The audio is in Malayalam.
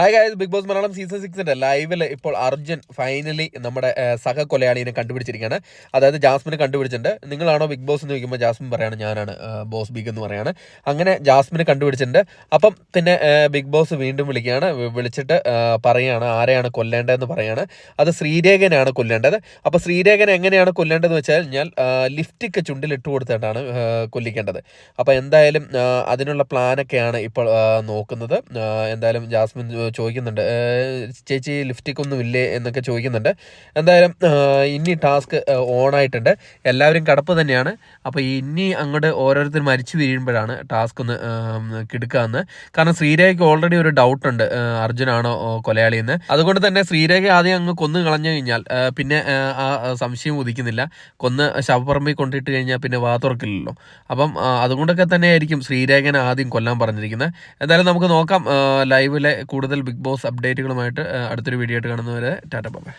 Hi guys Big Boss Malayalam season സിക്സിന്റെ ലൈവിൽ ഇപ്പോൾ അർജുൻ ഫൈനലി നമ്മുടെ സഹ കൊലയാളിനെ കണ്ടുപിടിച്ചിരിക്കുകയാണ്. അതായത് ജാസ്മിനെ കണ്ടുപിടിച്ചിട്ടുണ്ട്. നിങ്ങളാണോ ബിഗ് ബോസ് എന്ന് ചോദിക്കുമ്പോൾ ജാസ്മിൻ പറയാണ് ഞാനാണ് ബോസ് ബിഗ് എന്ന് പറയാണ്. അങ്ങനെ ജാസ്മിനെ കണ്ടുപിടിച്ചിട്ടുണ്ട്. അപ്പം പിന്നെ ബിഗ് ബോസ് വീണ്ടും വിളിക്കുകയാണ്. വിളിച്ചിട്ട് പറയുകയാണ് ആരെയാണ് കൊല്ലേണ്ടതെന്ന് പറയാണ്. അത് ശ്രീരേഖനെയാണ് കൊല്ലേണ്ടത്. അപ്പോൾ ശ്രീരേഖനെ എങ്ങനെയാണ് കൊല്ലേണ്ടതെന്ന് വെച്ചാൽ ഞാൻ ലിഫ്റ്റിക്ക് ചുണ്ടിലിട്ട് കൊടുത്തിട്ടാണ് കൊല്ലിക്കേണ്ടത്. അപ്പോൾ എന്തായാലും അതിനുള്ള പ്ലാനൊക്കെയാണ് ഇപ്പോൾ നോക്കുന്നത്. എന്തായാലും ജാസ്മിൻ ചോദിക്കുന്നുണ്ട്. ചേച്ചി ലിപ്സ്റ്റിക് ഒന്നും ഇല്ലേ എന്നൊക്കെ ചോദിക്കുന്നുണ്ട്. എന്തായാലും ഇനി ടാസ്ക് ഓൺ ആയിട്ടുണ്ട് എല്ലാവരും കടപ്പ് തന്നെയാണ്. അപ്പോൾ ഇനി അങ്ങോട്ട് ഓരോരുത്തർ മരിച്ചു വീഴുമ്പോഴാണ് ടാസ്ക് ഒന്ന് കിടക്കാന്ന്. കാരണം ശ്രീരേഖയ്ക്ക് ഓൾറെഡി ഒരു ഡൗട്ട് ഉണ്ട്. കൊലയാളി എന്ന് അതുകൊണ്ട് തന്നെ ശ്രീരേഖ ആദ്യം അങ്ങ് കൊന്നു കളഞ്ഞു കഴിഞ്ഞാൽ പിന്നെ ആ, സംശയം ഉദിക്കുന്നില്ല. കൊന്ന് ശവപ്പറമ്പിൽ കൊണ്ടിട്ട് കഴിഞ്ഞാൽ പിന്നെ വാ തുറക്കില്ലല്ലോ അപ്പം അതുകൊണ്ടൊക്കെ തന്നെ ആയിരിക്കും ശ്രീരേഖനെ ആദ്യം കൊല്ലാൻ പറഞ്ഞിരിക്കുന്നത്. എന്തായാലും നമുക്ക് നോക്കാം ലൈവിലെ കൂടുതൽ ബിഗ് ബോസ് അപ്ഡേറ്റുകളുമായിട്ട് അടുത്തൊരു വീഡിയോ ആയിട്ട് കാണുന്നവരെ ടാറ്റ ബൈ.